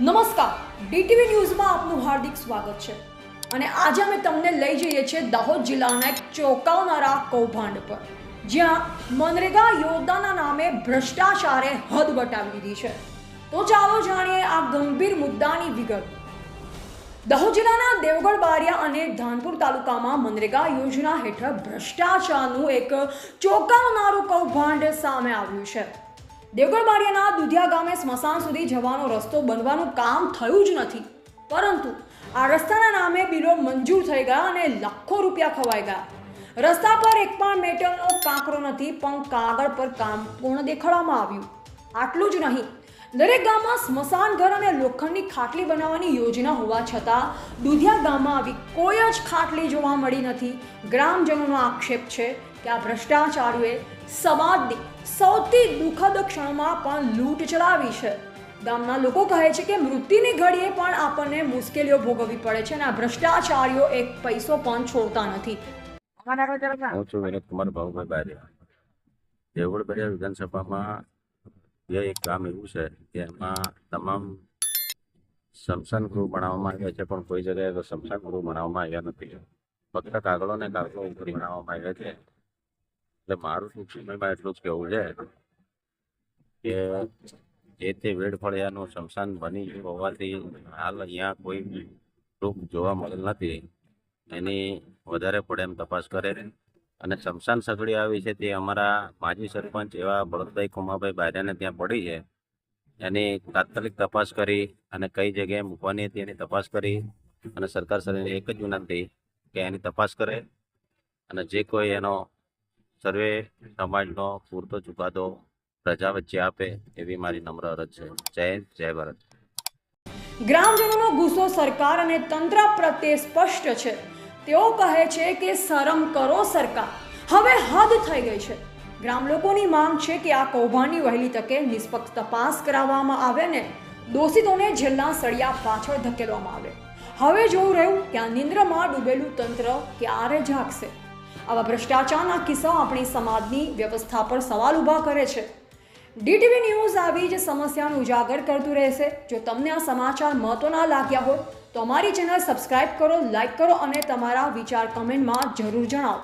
નમસ્કાર. ડીટીવી ન્યૂઝમાં આપનું હાર્દિક સ્વાગત છે. અને આજે અમે તમને લઈ જઈએ છીએ દાહોદ જિલ્લાના એક ચોંકાવનારા કૌભાંડ પર, જ્યાં મનરેગા યોદ્ધાના નામે ભ્રષ્ટાચારે હદ વટાવી દીધી છે. તો ચાલો જાણીએ આ ગંભીર મુદ્દાની વિગત. દાહોદ જિલ્લાના દેવગઢ, બારિયા અને ધાનપુર તાલુકામાં મનરેગા યોજના હેઠળ ભ્રષ્ટાચારનું એક ચોંકાવનારું કૌભાંડ સામે આવ્યું છે. દેવગઢ બારિયાના દુધિયા ગામે સ્મશાન સુધી જવાનો રસ્તો બનવાનું કામ થયું જ નથી. પરંતુ આ રસ્તાના નામે બિલો મંજૂર થઈ ગયા અને લાખો રૂપિયા ખવાઈ ગયા. રસ્તા પર એક પણ મેટલનો કાંકરો નથી, પણ કાગળ પર કામ પૂર્ણ દેખાડવામાં આવ્યું. આટલું જ નહીં. દરેક ગામમાં સ્મશાન ઘર અને લોખંડની ખાટલી બનાવવાની યોજના હોવા છતાં દુધિયા ગામમાં આવી કોઈ જ ખાટલી જોવા મળી નથી. ગ્રામજનોનો આક્ષેપ છે કે આ ભ્રષ્ટાચારીઓએ સમાજની સૌથી દુઃખદ ક્ષણમાં પણ લૂંટ ચલાવી છે. ગામના લોકો કહે છે કે મૃત્યુની ઘડીએ પણ આપણને મુશ્કેલીઓ ભોગવવી પડે છે અને આ ભ્રષ્ટાચારીઓ એક પૈસો પણ છોડતા નથી. હું છું વિનોદ કુમાર ભાઉભાઈ બારિયા. દેવગઢ બરિયા વિધાનસભામાં જે એક કામ એવું છે કે એમાં તમામ સ્મશાન ગૃહ બનાવવામાં આવ્યા છે પણ કોઈ જગ્યાએ તો સ્મશાન ગૃહ બનાવવામાં આવ્યા નથી. ફક્ત કાગળો ને કાગળો ઉપર બનાવવામાં આવ્યા છે. એટલે મારું સમયમાં એટલું જ કહેવું છે કે જે તે વેડફળિયાનું સ્મશાન બની હોવાથી હાલ અહીંયા કોઈ રૂપ જોવા મળેલ નથી. એની વધારે પડે એમ તપાસ કરે અને શમશાન સગડી આવી છે તે અમારા માજી સરપંચ એવા ભરતભાઈ કુમાભાઈ બારિયાને ત્યાં પડી છે. એની તાત્કાલિક તપાસ કરી અને કઈ જગ્યાએ મૂકવાની હતી એની તપાસ કરી અને સરકાર શ્રીને એક જ વિનંતી કે એની તપાસ કરે અને જે કોઈ એનો સર્વે સમાજનો પૂરતો ચુકાદો પ્રજા વચ્ચે આપે એવી મારી નમ્ર અરજ છે. જય જય ભારત. ગ્રામજનોનો ગુસ્સો સરકાર અને તંત્ર પ્રત્યે સ્પષ્ટ છે. તેઓ કહે છે કે શરમ કરો સરકાર. હવે હદ થઈ ગઈ છે. ગ્રામ લોકોની માંગ છે કે આ કૌભાંડની વહેલી તકે નિષ્પક્ષ તપાસ કરાવવામાં આવે ને દોષિતોને જેલના સળિયા પાછળ ધકેલવામાં આવે. હવે જોવું રહ્યું કે આ નિંદ્રમાં ડૂબેલું તંત્ર ક્યારે જાગશે? આવા ભ્રષ્ટાચારના કિસ્સાઓ આપણી સમાજની વ્યવસ્થા પર સવાલ ઊભા કરે છે. ડીટીવી ન્યૂઝ આવી જ સમસ્યાનું ઉજાગર કરતું રહેશે. જો તમને આ સમાચાર મહત્વના લાગ્યા હોય, તો અમારી ચેનલ સબસ્ક્રાઇબ કરો, લાઇક કરો અને તમારા વિચાર કમેન્ટમાં જરૂર જણાવો.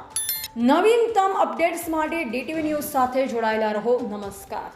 નવીનતમ અપડેટ્સ માટે ડીટીવી ન્યૂઝ સાથે જોડાયેલા રહો. નમસ્કાર.